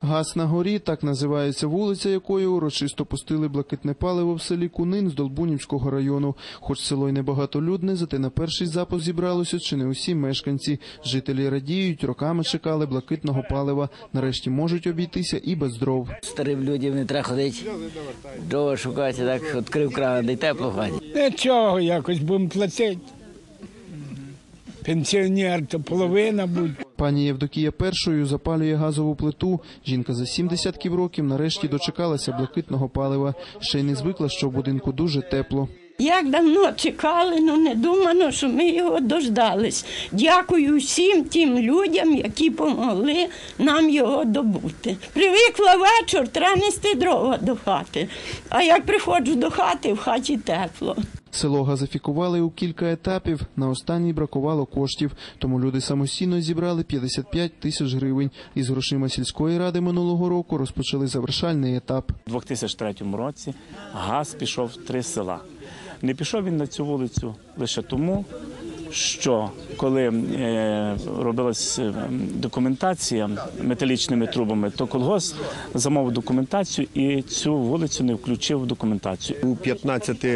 Газ на горі так називається вулиця, якою урочисто пустили блакитне паливо в селі Кунин з Долбунівського району. Хоч село й небагатолюдне, зате на перший запуск зібралося чи не усі мешканці. Жителі радіють, роками чекали блакитного палива. Нарешті можуть обійтися і без дров. Старим людям не треба ходити, дрова шукати, так відкрив кран, де й тепло в. Нічого якось будемо платити. Пенсіонер то половина буде. Пані Євдокія першою запалює газову плиту. Жінка за сім десятків років нарешті дочекалася блакитного палива. Ще й не звикла, що в будинку дуже тепло. Як давно чекали, ну не думано, що ми його дождались. Дякую всім тим людям, які допомогли нам його добути. Привикла вечір, треба нести дрова до хати. А як приходжу до хати, в хаті тепло. Село газифікували у кілька етапів. На останній бракувало коштів, тому люди самостійно зібрали 55 тисяч гривень. Із грошима сільської ради минулого року розпочали завершальний етап. У 2003 році газ пішов в три села. Не пішов він на цю вулицю лише тому, що коли е, робилась е, документація металічними трубами, то колгосп замовив документацію і цю вулицю не включив в документацію. У 15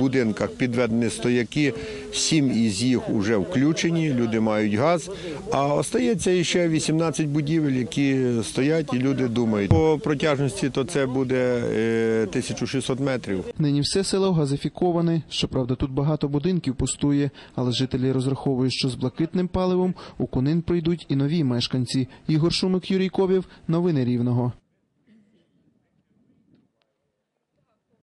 будинках підведені стояки, 7 із їх вже включені, люди мають газ. А остається ще 18 будівель, які стоять, і люди думають. По протяжності то це буде е, 1600 метрів. Нині все село газифіковане. Щоправда, тут багато будинків пустує, але жителі розраховують, що з блакитним паливом у Кунин прийдуть і нові мешканці. Ігор Шумик, Юрій Ковів, Новини Рівного.